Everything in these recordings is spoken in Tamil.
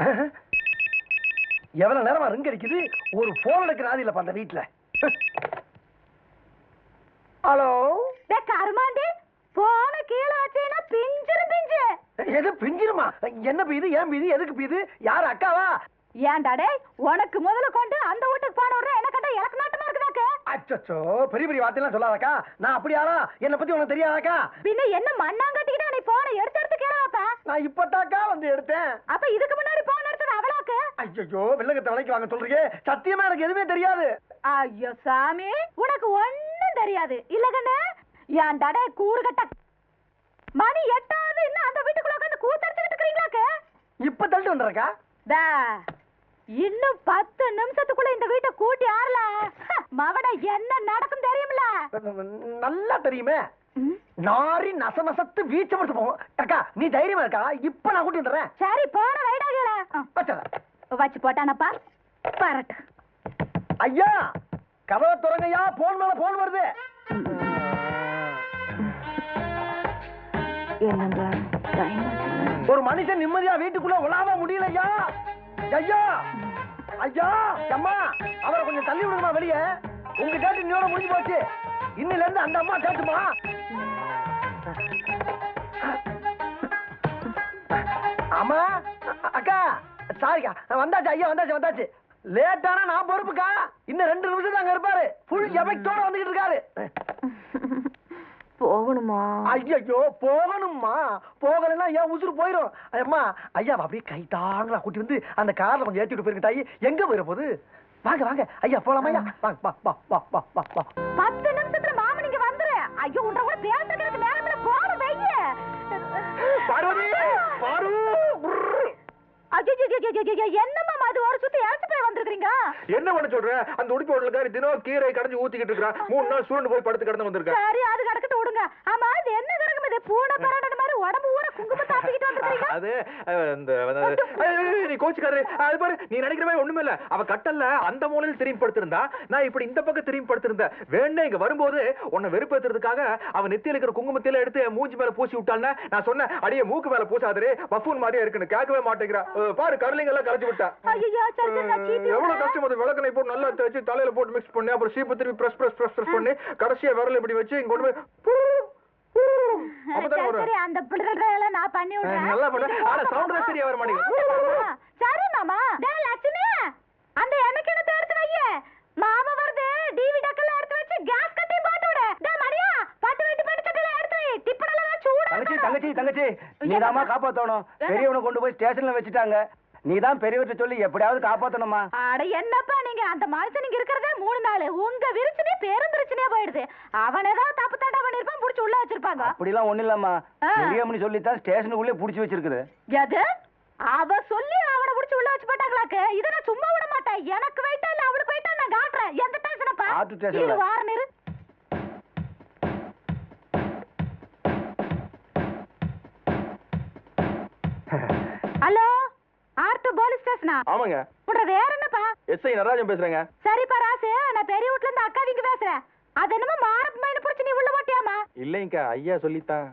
எவ்வளவு நேரமா ரிங் அடிக்குது? ஒரு போன் எடுக்கிற ஆதி இல்லப்பா அந்த வீட்டுல ஹலோ கருமாண்டி போன கீழே வச்சீங்கன்னா பிஞ்சிரும் பிஞ்சு. எது பிஞ்சிருமா? என்ன பீது? ஏன் பீது? எதுக்கு பீது? யார் அக்காவா? ஏன்டா டேய் உனக்கு முதல்ல கொண்டு அந்த வீட்டுக்கு போன உடனே என்ன கண்டா எனக்கு நாட்டமா இருக்குதாக்கு அச்சோ பெரிய பெரிய வார்த்தையெல்லாம் சொல்லாதக்கா. நான் அப்படி ஆளா என்னை பத்தி உனக்கு தெரியாதாக்கா? பின்ன என்ன மண்ணாங்கட்டிக்கிட்டு நீ போன எடுத்து நான் இப்பதாக்கா வந்து எடுத்தேன். அப்ப இதுக்கு முன்னாடி போன எடுத்தது அவளாக்கு? ஐயோ வெள்ளங்கத்தை விலைக்கு வாங்க சொல்றீங்க. சத்தியமா எனக்கு எதுவுமே தெரியாது. ஐயோ சாமி உனக்கு ஒண்ணும் தெரியாது. இல்ல கண்ணு ஏன் டடே கூறு கட்ட மணி எட்டாவது இன்னும் அந்த வீட்டுக்குள்ள உட்காந்து கூத்தடிச்சுக்கிட்டு இருக்கிறீங்களாக்கு? இப்ப தள்ளிட்டு வந்துடுறக்கா டா, இன்னும் பத்து நிமிஷத்துக்குள்ள இந்த வீட்டை கூட்டி ஆறல மவட என்ன நடக்கும் தெரியுமில நல்லா தெரியுமே. நாரி நச நசத்து வீச்ச முடிச்சு போகும். அக்கா நீ தைரியமா இருக்கா? இப்ப நான் கூட்டி வந்துடுறேன். சரி போன வச்சிடுறேன். வச்சு போட்டானப்பா. பரட்டு. ஐயா கதவை திறங்கய்யா போன் மேல போன் வருது. ஒரு மனுஷன் நிம்மதியா வீட்டுக்குள்ள உலாவ முடியலையா? ஐயா ஐயா அம்மா அவரை கொஞ்சம் தள்ளி விடுங்கம்மா வெளியே. உங்க டேட்டு இன்னோட முடிஞ்சு போச்சு. இன்னில இருந்து அந்த அம்மா கேட்டுமா? அம்மா அ- அக்கா. சாரிக்கா வந்தாச்சு ஐயா வந்தாச்சு வந்தாச்சு. லேட்டானா நான் பொறுப்புக்கா? இன்னும் ரெண்டு நிமிஷம் அங்க இருப்பாரு. ஃபுல் எஃபெக்டோட வந்துகிட்டு இருக்காரு. போகணுமா? ஐயோ போகணும்மா. போகலைன்னா ஏன் உசுறு போயிடும் அம்மா ஐயா அப்படியே கை தாங்களா கூட்டி வந்து அந்த கார்ல கொஞ்சம் ஏத்தி விட்டு போயிருங்க தாயி. எங்க போயிட போகுது? வாங்க வாங்க. ஐயா போலாமா ஐயா. வாங்க வா வா வா வா வா வா. பத்து நிமிஷத்துல மாமன் இங்க வந்துரு. ஐயோ உன்ற கூட பேசுறதுக்கு வெய்ய பார்வதி பாரு ஐயோ என்ன அது ஒரு சுத்தி இறச்சு போய் வந்திருக்கீங்க என்ன பண்ண சொல்ற அந்த உடுப்பு ஹோட்டலுக்காரி தினம் கீரை கடைஞ்சு ஊத்திக்கிட்டு இருக்கிறான் மூணு நாள் சுருண்டு போய் படுத்து கிடந்து வந்திருக்கேன் சரி அது கிடக்கட்டு விடுங்க ஆமா இது என்ன கிடக்கும் இது பூனை பரண்டன உடம்பு ஊற குங்குமம் தாப்பிக்கிட்டு வந்திருக்கீங்க அது அஹ், இந்த வந்து- ஏய், ஏய், ஏய், நீ கோச்சுக்காரு அது பாரு நீ நினைக்கிற மாதிரி ஒண்ணுமே இல்ல. அவ கட்டல்ல அந்த மூலையில் திரும்பி படுத்திருந்தா நான் இப்படி இந்த பக்கம் திரும்பி படுத்திருந்தேன் வேணே இங்க வரும்போது உன்னை வெறுப்பேத்துறதுக்காக அவ நெத்தியில இருக்கிற குங்குமத்தில எடுத்து மூஞ்சி மேல பூசி விட்டாள்னா நான் சொன்னேன் அடியே மூக்கு மேல பூசாதே பஃபூன் மாதிரியே இருக்குன்னு கேட்கவே மாட்டேங்கிறா. பாரு கரலிங்க எல்லாம் கலைச்சு விட்டா. எவ்வளவு. கஷ்டம் அது? விளக்கணை போட்டு நல்லா தேய்ச்சி தலையில போட்டு மிக்ஸ் பண்ணி அப்புறம் சீப்பு திருப்பி பிரஸ் பிரஸ் பிரஸ் பிரஸ் பண்ணி கடைசியா விரல் இப்படி வச்சு இங்க கொண்டு போய் அப்பதான் வரும் சரி அந்த பிள்ளைகளெல்லாம் நான் பண்ணி விடுறேன் நல்லா பண்ண இது ஆனா ஓட்ட சவுண்ட் போடுறா. சரியா வர மாட்டேங்குது ஆமா. சரி மாமா. டேய் லட்சுமி. அந்த எண்ணெய் எடுத்து வைய. மாமா வருது. டிவி டக்கெல்லாம் எடுத்து வச்சு கேஸ் கட்டி போட்டு விடு. டேய் மரியா பட்டு வெட்டி பண்ணி சட்டையில எடுத்து வை. டிப்படெல்லாம் சூடா தங்கச்சி தங்கச்சி தங்கச்சி. காப்பாத்தணும். பெரியவனை கொண்டு போய் ஸ்டேஷன்ல வச்சுட்டாங்க. நீதான் பெரியவர்கிட்ட சொல்லி எப்படியாவது காப்பாத்தணுமா? அட என்னப்பா நீங்க? அந்த மனுஷன் நீங்க இருக்கிறதே மூணு நாள். உங்க விருச்சனே பெரும் பிரச்சனையா போயிடுது. அவன் ஏதாவது தப்பு தாண்டா பண்ணிருப்பான் புடிச்சு அப்படிலாம் ஒண்ணு இல்லம்மா. ஆ. பெரியவனி சொல்லித்தான் ஸ்டேஷனுக்குள்ளே புடிச்சு வச்சிருக்குது. எது? அவ சொல்லி அவனை புடிச்சு உள்ள வச்சு போட்டாங்களாக்கு. இத நான் சும்மா விட மாட்டேன். எனக்கு வெயிட்டா இல்ல அவளுக்கு வெயிட்டா நான் காட்டுறேன். எந்த டேஷனப்பா ஆட்டு ஸ்டேஷன்ல. இது இரு ஹலோ ஆர்ட்டு போலீஸ் ஸ்டேஷனா? ஆமாங்க. உன்ற வேற என்னப்பா? எஸ்ஐ நடராஜன் பேசுறேங்க. சரிப்பா ராசு. நான் பெரிய வீட்ல இருந்து அக்கா வீங்க பேசுறேன். அது என்னமோ மாரப் மைன புடிச்சு நீ உள்ள போட்டியாமா இல்லைங்கக்கா ஐயா சொல்லித்தான்.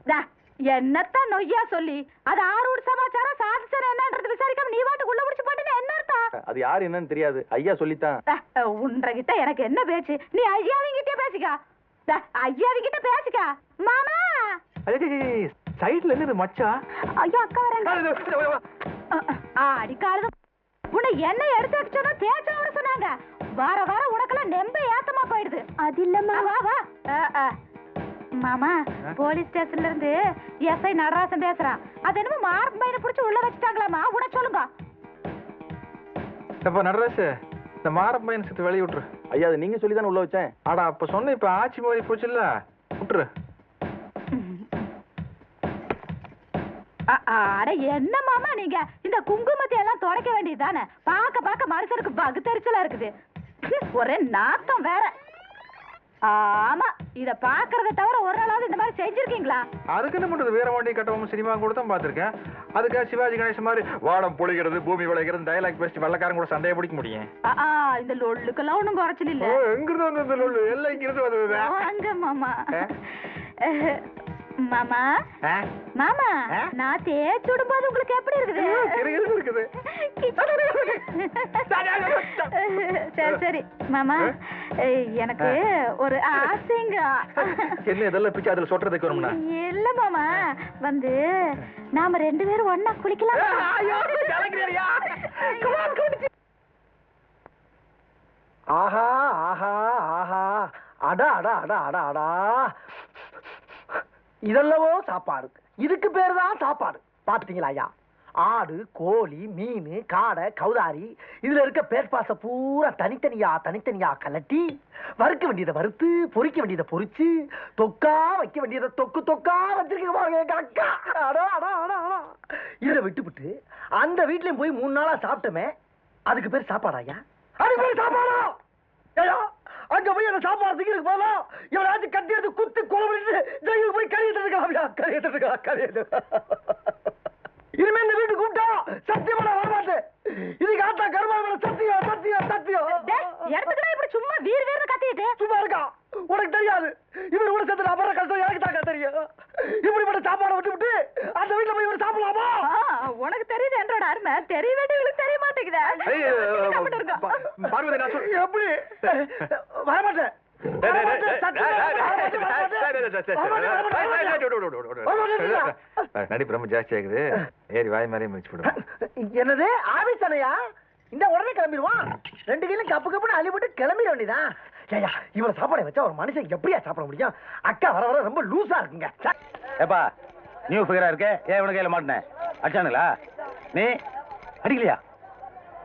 என்னத்தான் நொய்யா சொல்லி? அது ஆறு ஊர் சமாச்சாரம் சாதிச்சாரம் என்னன்றது விசாரிக்காம நீ வாட்டுக்கு உள்ள புடிச்சு போட்டுன்னு என்ன அர்த்தம்? அது யாரு என்னன்னு தெரியாது. ஐயா சொல்லித்தான். உன்றகிட்ட எனக்கு என்ன பேச்சு? நீ ஐயாவிங்கிட்டே பேசிக்கா. ஐயாவிங்கிட்ட பேசிக்கா. மாமா! சைடுல இருந்து மச்சா? ஐயோ அக்கா வராங்க ஆ, அடிக்காரது உன்னை என்ன எடுத்து வைக்க சொன்னா தேய்ச்சா வர சொன்னாங்க. வார வாரம் உனக்கெல்லாம் நெம்ப ஏத்தமா போயிடுது. அது இல்லம்மா. வா வா. ஆ, ஆ. மாமா போலீஸ் ஸ்டேஷன்ல இருந்து எஸ்ஐ நடராசன் பேசுறான். அது என்னமோ மார்க் பையனை புடிச்சு உள்ள வச்சுட்டாங்களாமா? உட சொல்லுங்க. அப்ப நடராசு இந்த மாரப்பையன் சேர்த்து வெளிய விட்டுரு. ஐயா அது நீங்க சொல்லி தானே உள்ள வச்சேன். ஆடா அப்ப சொன்ன இப்ப ஆட்சி மாறி போச்சுல்ல? விட்டுரு. அ, அட என்ன மாமா நீங்க? இந்த குங்குமத்தை எல்லாம் துடைக்க வேண்டியதுதானே? பாக்க பாக்க மனுஷனுக்கு பகுத்தறிச்சலா இருக்குது. ஒரே நாத்தம் வேற. ஆமா இத பாக்குறத தவிர ஒரு நாளாவது இந்த மாதிரி செஞ்சிருக்கீங்களா? அதுக்கு என்ன பண்றது? வேற வண்டி கட்டவும் சினிமா கூட தான் பாத்திருக்கேன் அதுக்காக சிவாஜி கணேசன் மாதிரி வாடம் பொழிகிறது பூமி விளைகிறது டயலாக் பேசி வெள்ளக்காரன் கூட சண்டையை பிடிக்க முடியும். இந்த லொல்லுக்கெல்லாம் ஒண்ணும் குறைச்சல் இல்ல. எங்கிருந்து வந்தது லொல்லு? எல்லாம் இங்கிருந்து வந்தது வாங்க மாமா? மாமா? மாமா? நான் தேய்ச்சி விடும்போது உங்களுக்கு எப்படி இருக்குது? சரி சரி மாமா எனக்கு ஒரு ஆசைங்க. என்ன இதெல்லாம் பிச்சு அதுல சொட்டுறதுக்கு வரும்னா? இல்ல மாமா. வந்து நாம ரெண்டு பேரும் ஒண்ணா குளிக்கலாம். ஆஹா ஆஹா ஆஹா. அடா அடா அடா அடா அடா. இதெல்லவோ சாப்பாடு. இதுக்கு பேர் தான் சாப்பாடு. பாத்துட்டீங்களா ஐயா? ஆடு கோழி மீன் காடை கௌதாரி இதுல இருக்க பேர்பாச பூரா தனித்தனியா தனித்தனியா கலட்டி வறுக்க வேண்டியதை வறுத்து பொறிக்க வேண்டியதை பொரிச்சு தொக்கா வைக்க வேண்டியதை தொக்கு தொக்கா வச்சிருக்க அடா அடா இதை விட்டுவிட்டு அந்த வீட்லயும் போய் மூணு நாளா சாப்பிட்டோமே அதுக்கு பேர் சாப்பாடா ஐயா? அதுக்கு பேர் சாப்பாடா? ஐயா அங்க போய் அந்த சாப்பாடு திங்கிறதுக்கு போகலாம் இவனாச்சும் கட்டி எடுத்து குத்து கொலை பண்ணிட்டு ஜெயிலுக்கு போய் இருக்கா கழியிட்டு இருக்கா கழியிட்டு இனிமே இந்த வீட்டுக்கு கூப்பிட்டா சத்தியமா நான் வரமாட்டேன் இதுக்கு ஆத்தா கருமாவள சத்தியம் சத்தியம் சத்தியம் இடத்துக்குலாம் இப்படி சும்மா வீர் கத்திட்டு சும்மா இருக்கா? உனக்கு தெரியாது. இவரு கூட சேர்த்து அப்புறம் கஷ்டம் எனக்கு தாக்கா தெரியும்? இப்படிப்பட்ட சாப்பாடை விட்டு விட்டு அந்த வீட்டுல போய் இவரு சாப்பிடலாமா? ஆ, உனக்கு தெரியுது என்றோட அருமை? தெரிய வேண்டியவங்களுக்கு தெரிய மாட்டேங்குதே. பார்வதி எப்படி? வரமாட்டேன். என்னது ஆபீஸ் இந்த உடனே கிளம்பிடுவான் ரெண்டு கையிலும் கப்பு கப்புன்னு அழிவிட்டு கிளம்பிட வேண்டியதான் ஐயா இவ்வளவு சாப்பாடு வச்சா ஒரு மனுஷன் எப்படியா சாப்பிட முடியும் அக்கா வர வர ரொம்ப லூசா இருக்குங்க ஏப்பா நியூ ஃபிகரா இருக்க ஏன் இவன கையில மாட்டினேன் அடிச்சானுங்களா நீ அடிக்கலையா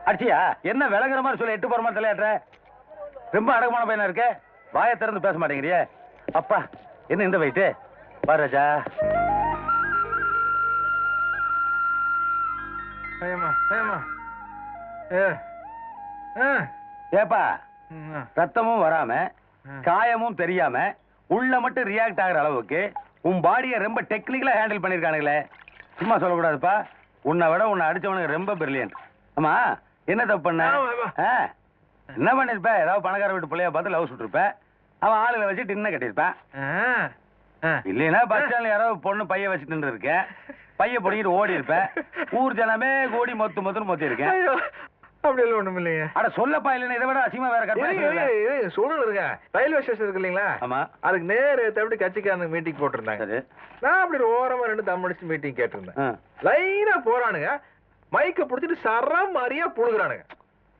அடிச்சியா என்ன விளங்குற மாதிரி சொல்லி எட்டு போற மாதிரி தலையாட்டுற ரொம்ப அடகுமான பையனா இருக்க வாயை திறந்து பேச மாட்டேங்கிறியே. அப்பா என்ன இந்த வயிட்டு பாரு ராஜா. ஏப்பா ரத்தமும் வராம. காயமும் தெரியாம உள்ள மட்டும் ரியாக்ட் ஆகுற அளவுக்கு உன் பாடியை ரொம்ப டெக்னிக்கலா ஹேண்டில் பண்ணிருக்கானுங்களே. சும்மா சொல்லக்கூடாதுப்பா. உன்னை விட உன்னை அடிச்சவனுக்கு ரொம்ப பிரில்லியன்ட் ஆமா என்ன தப்பு பண்ண? என்ன பண்ணிருப்ப? ஏதாவது பணக்கார வீட்டு பிள்ளைய பார்த்து லவ் சுட்டிருப்ப? அவன் ஆளுகளை வச்சு டின்ன கட்டியிருப்பான். இல்லைன்னா பஸ் ஸ்டாண்ட்ல யாரோ பொண்ணு பைய வச்சுட்டு நின்று இருக்கேன் பைய பிடிக்கிட்டு ஓடி இருப்பேன் ஊர் ஜனமே கூடி மொத்து மொத்துன்னு மொத்தி இருக்கேன் அப்படி எல்லாம் ஒண்ணும் இல்லைங்க அட சொல்லப்பா இல்லைன்னா இதை விட அசிங்கமா வேற சூழல் இருங்க ரயில்வே ஸ்டேஷன் இருக்கு இல்லைங்களா? ஆமா. அதுக்கு நேரு எப்படி கட்சிக்காரனுக்கு மீட்டிங் போட்டிருந்தாங்க. நான் அப்படி ஓரமா ரெண்டு தம் அடிச்சு மீட்டிங் கேட்டிருந்தேன். லைனா போறானுங்க. மைக்க புடிச்சிட்டு சரம் மாதிரியா புழுகுறானுங்க.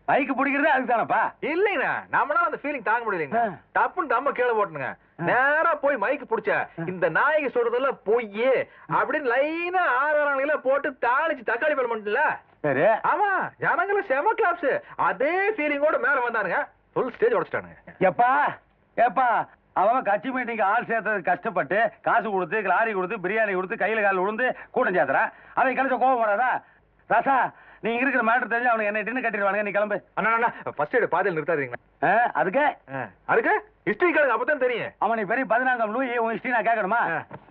பைக்கு பிடிக்கிறதே அதுதானப்பா இல்லைங்கண்ணா நம்மளால அந்த ஃபீலிங் தாங்க முடியலைங்க. ஆ. டப்புன்னு தம்ம கீழே போட்டுனுங்க. ஆ. நேரா போய் மைக்கு புடிச்ச இந்த நாயகி சொல்றதெல்லாம் பொய் அப்படின்னு லைனா ஆறாங்கள போட்டு தாளிச்சு தக்காளி பழம் பண்ணல சரி. ஆமா ஜனங்களும் செம கிளாப்ஸ் அதே ஃபீலிங்கோட மேல வந்தானுங்க. ஃபுல் ஸ்டேஜ் உடைச்சிட்டானுங்க. எப்பா ஏப்பா அவன் கட்சி மீட்டிங் ஆள் சேர்த்தது கஷ்டப்பட்டு காசு கொடுத்து லாரி கொடுத்து பிரியாணி கொடுத்து கையில கால விழுந்து கூட்டம் சேர்த்துறான். அவன் கழிச்ச கோவம் வராதா ராசா நீ இருக்கிற மேட்டர் தெரிஞ்சு அவனுக்கு என்ன டின்னு கட்டிடுவானுங்க. நீ கிளம்பு. அண்ணா அண்ணா ஃபர்ஸ்ட் எய்ட் பாதையில் நிறுத்தாதீங்க அதுக்கு? அதுக்கு? ஹிஸ்டரி கேளுங்க அப்பதான் தெரியும். அவன் நீ பெரிய பதினான்காம் லூயி உன் ஹிஸ்டரி நான் கேட்கணுமா?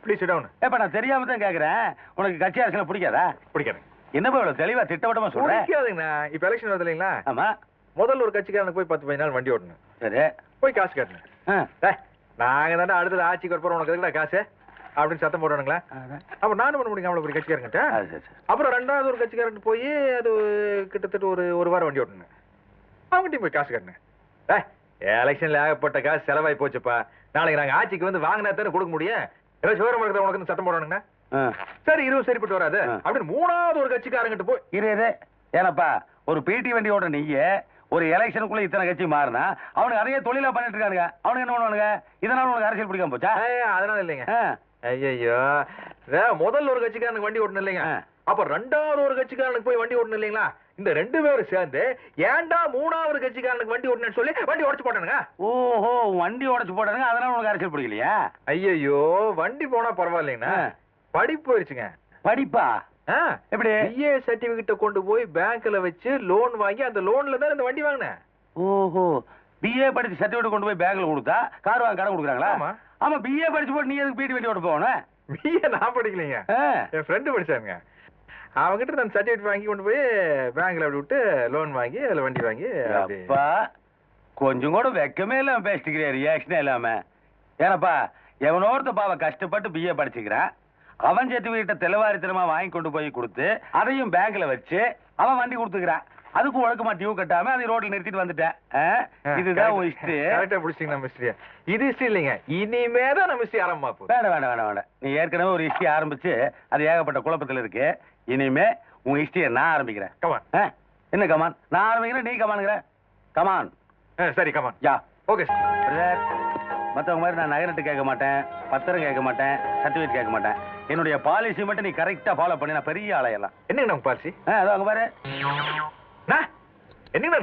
ப்ளீஸ் டவுன் ஏப்பா நான் தெரியாம தான் கேட்கறேன். உனக்கு கட்சி அரசியல் பிடிக்காதா? பிடிக்காதுங்க. என்னப்பா இவ்வளவு தெளிவா திட்டவட்டமா சொல்றேன் பிடிக்காதுங்கண்ணா. இப்ப எலெக்ஷன் வருது இல்லைங்களா ஆமா. முதல்ல ஒரு கட்சிக்காரனுக்கு போய் பத்து பதினாலு வண்டி ஓட்டணும். சரி. போய் காசு கட்டணும். நாங்க தானே அடுத்தது ஆட்சிக்கு வரப்போறோம். உனக்கு எதுக்குடா காசு? அப்படின்னு சத்தம் போடுறானுங்களா. அப்ப நானும் பண்ண முடியும் அவ்வளவு ஒரு கட்சிக்காரங்கிட்ட அப்புறம் ரெண்டாவது ஒரு கட்சிக்காரன் போய் அது கிட்டத்தட்ட ஒரு ஒரு வாரம் வண்டி ஓட்டணும் அவங்ககிட்டயும் போய் காசு கட்டணும் டேய், எலெக்ஷன்ல ஏகப்பட்ட காசு செலவாய் போச்சுப்பா. நாளைக்கு நாங்க ஆட்சிக்கு வந்து வாங்கினா தானே கொடுக்க முடியும்? ஏதோ சிவரம் இருக்கிற உனக்கு சத்தம் போடுறானுங்க ஆ. சரி இதுவும் சரிப்பட்டு வராது. அப்படின்னு மூணாவது ஒரு கட்சிக்காரங்கிட்ட போய் இரு ஏனப்பா ஒரு பிடி வண்டி ஓட்ட நீயே ஒரு எலெக்ஷனுக்குள்ள இத்தனை கட்சி மாறினா அவனுக்கு நிறைய தொழிலா பண்ணிட்டு இருக்கானுங்க. அவனுக்கு என்ன பண்ணுவானுங்க? இதனால உனக்கு அரசியல் பிடிக்காம போச்சா? அதனால இல்லைங்க. ஐயோ முதல்ல ஒரு கட்சிக்காரனுக்கு வண்டி ஓட்டணும் இல்லைங்க. அப்ப ரெண்டாவது ஒரு கட்சிக்காரனுக்கு போய் வண்டி ஓட்டணும் இல்லைங்களா? இந்த ரெண்டு பேரும் சேர்ந்து ஏன்டா மூணாவது கட்சிக்காரனுக்கு வண்டி ஓட்டணும்னு சொல்லி வண்டி உடைச்சு போட்டானுங்க? ஓஹோ வண்டி உடைச்சு போட்டானுங்க அதனால உனக்கு அரசியல் பிடிக்கலையா ஐயோ வண்டி போனா பரவாயில்லைங்கண்ணா. படிப்பு போயிருச்சுங்க. படிப்பா? எப்படி? பிஏ சர்டிபிகேட்ட கொண்டு போய் பேங்க்ல வச்சு லோன் வாங்கி அந்த லோன்ல தான் இந்த வண்டி வாங்கினேன். ஓஹோ. பிஏ படிச்சு சர்டிபிகேட் கொண்டு போய் பேங்க்ல கொடுத்தா கார் வாங்க கடன் கொடுக்குறாங்களா? ஆமா. ஆமா பிஏ படிச்சு போட்டு நீ எதுக்கு பிடி வண்டி ஓட்ட போகணும்? பிஏ நான் படிக்கலைங்க. என் ஃப்ரெண்டு படிச்சாங்க அவங்கிட்ட நான் சர்டிபிகேட் வாங்கி கொண்டு போய் பேங்க்ல அப்படி விட்டு லோன் வாங்கி அதுல வண்டி வாங்கி அப்பா கொஞ்சம் கூட வெக்கமே இல்லாம பேசிட்டுக்கிறியா ரியாக்ஷனே இல்லாம? ஏனப்பா எவனோ ஒருத்த பாவ கஷ்டப்பட்டு பிஏ படிச்சுக்கிறான். அவன் சர்டிபிகேட்ட தெளிவாரித்தனமா வாங்கி கொண்டு போய் கொடுத்து அதையும் பேங்க்ல வச்சு அவன் வண்டி கொடுத்துக்கிறான். அதுக்கும் ஒழுக்கமா டியூ கட்டாம அதை ரோட்ல நிறுத்திட்டு வந்துட்டேன்? இதுதான் உன் ஹிஸ்டரி கரெக்டா பிடிச்சிங்க மிஸ்டர் இது ஹிஸ்டரி இல்லைங்க. இனிமே தான் நம்ம ஹிஸ்டரி ஆரம்பமா போகுது. வேண்டாம் வேண்டாம் வேண்டாம் வேண்டாம் நீ ஏற்கனவே ஒரு ஹிஸ்டரி ஆரம்பிச்சு அது ஏகப்பட்ட குழப்பத்துல இருக்கு. இனிமே உன் ஹிஸ்டரியை நான் ஆரம்பிக்கிறேன். கமான்? என்ன கமான் நான் ஆரம்பிக்கிறேன் நீ கமானுங்கிற கமான் சரி come on yeah. Okay brother மற்றவங்க மாதிரி நான் நகரட்டு கேட்க மாட்டேன் பத்திரம் கேட்க மாட்டேன் சர்டிஃபிகேட் கேட்க மாட்டேன். என்னுடைய பாலிசி மட்டும் நீ கரெக்டா ஃபாலோ பண்ணி நான் பெரிய ஆளையெல்லாம் என்னங்க நம்ம பாலிசி ஆ அதோ அங்க பாரு. நான்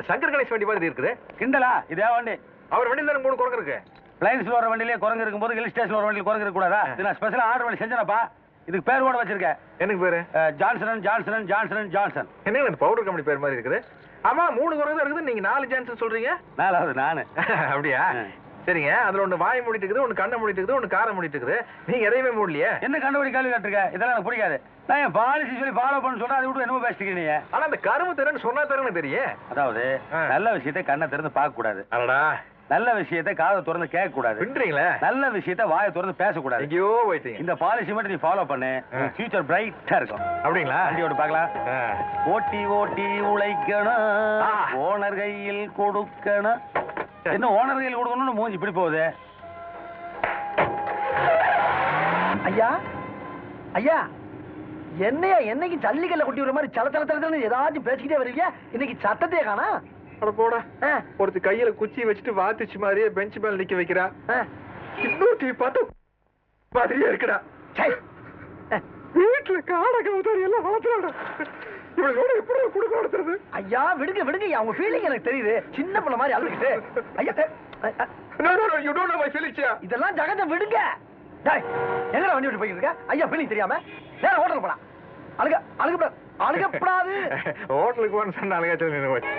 சங்கர் கணேஷ் வண்டி மாதிரி இருக்குது? கிண்டலா? இதே வண்டி. அவர் வண்டியில தானே மூணு குரங்கு இருக்கு. பிளைன்ஸ்ல வர வண்டியிலே குரங்கு இருக்கும்போது ஹில் ஸ்டேஷன் வர வண்டியில் குரங்கு இருக்க கூடாதா இது நான் ஸ்பெஷலா ஆர்டர் பண்ணி செஞ்சேனப்பா. இதுக்கு பேர் கூட வச்சிருக்கேன். எனக்கு பேரு? ஜான்சன் ஜான்சன் ஜான்சன் ஜான்சன் இந்த பவுடர் கம்பெனி பேர் மாதிரி இருக்குது? ஆமா மூணு குரங்கு இருக்குது நீங்க நாலு ஜான்சன் சொல்றீங்க? நாலாவது நானு. அப்படியா. சரிங்க அதுல ஒண்ணு வாய் மூடிட்டு இருக்குது ஒண்ணு கண்ணை மூடிட்டு இருக்குது ஒண்ணு காரை மூடிட்டு இருக்குது நீங்க எதையுமே மூடலையே? என்ன கண்டுபிடி கேள்வி கேட்டிருக்க இதெல்லாம் எனக்கு பிடிக்காது. நான் பாலிசி சொல்லி ஃபாலோ பண்ண சொல்றேன் அதை விட்டு என்னமோ பேசிட்டு நீ ஆனா அந்த கரும்பு தரேன்னு சொன்னா தரேன்னு தெரியும். அதாவது. நல்ல விஷயத்தை கண்ணை திறந்து பார்க்க கூடாது அடடா. நல்ல விஷயத்தை காதை திறந்து கேட்க கூடாது நல்ல விஷயத்தை வாயை திறந்து பேசக்கூடாது. எங்கேயோ போயிட்டீங்க. இந்த பாலிசி மட்டும் நீ ஃபாலோ பண்ணு. ஃபியூச்சர் பிரைட்டா இருக்கும். அப்படிங்களா? வண்டியோட பார்க்கலாம். ஓட்டி ஓட்டி உழைக்கணும். ஓனர் கையில் கொடுக்கணும். என்ன ஓனர் கையில் கொடுக்கணும்னு மூஞ்சி இப்படி போகுது? ஐயா ஐயா என்னையா என்னைக்கு ஜல்லிக்கல்ல கொட்டி விடுற மாதிரி சல சல சலன்னு ஏதாச்சும் பேசிக்கிட்டே வருவீங்க இன்னைக்கு சத்தத்தையே காணா? அட போடா. ஒருத்தர் கையில குச்சி வச்சுட்டு வாத்துச்சு மாதிரியே பெஞ்ச் மேல நிக்க வைக்கிறா. இன்னொருத்தி பார்த்து மாதிரியே இருக்குடா. வீட்டுல காடை கவுத்தாரி எல்லாம் வளர்த்துறாடா. இவளோட எப்படி குடுக்க வளர்த்துறது? ஐயா விடுங்க விடுங்க அவங்க ஃபீலிங் எனக்கு தெரியுது. சின்ன பிள்ளை மாதிரி அழுதுகிட்டு. ஐயா no, you don't know my feelings, yeah. இதெல்லாம் ஜகத்தை விடுங்க. டேய் எங்கடா வண்டி விட்டு போயிட்டு இருக்க? ஐயா ஃபீலிங் தெரியாம? நேரா ஹோட்டல் போலாம். அழுக அழுகப்படாது அழுகப்படாது. ஹோட்டலுக்கு போன சொன்ன அழகா சொல்லி போச்சு.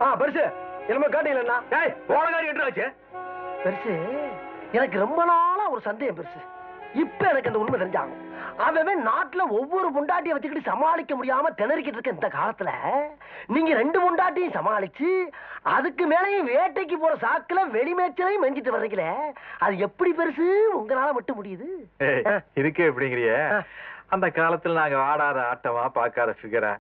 ஆ பெருசு. என்னமோ காட்டீங்களா டேய் போன காரியம் என்ன ஆச்சு பெருசு எனக்கு ரொம்ப நாளா ஒரு சந்தேகம் பெருசு. இப்ப எனக்கு அந்த உண்மை தெரிஞ்சாகும் அவன் நாட்டுல ஒவ்வொரு பொண்டாட்டியை வச்சுக்கிட்டு சமாளிக்க முடியாம திணறிக்கிட்டு இருக்க இந்த காலத்துல நீங்க ரெண்டு பொண்டாட்டியும் சமாளிச்சு அதுக்கு மேலேயும் வேட்டைக்கு போற சாக்குல வெளிமேச்சலையும் மெஞ்சிட்டு வர்றீங்களே அது எப்படி பெருசு? உங்களால மட்டும் முடியுது. எப்படிங்கிறிய ஆ. அந்த காலத்துல நாங்க ஆடாத ஆட்டமா பார்க்காத ஃபிகரா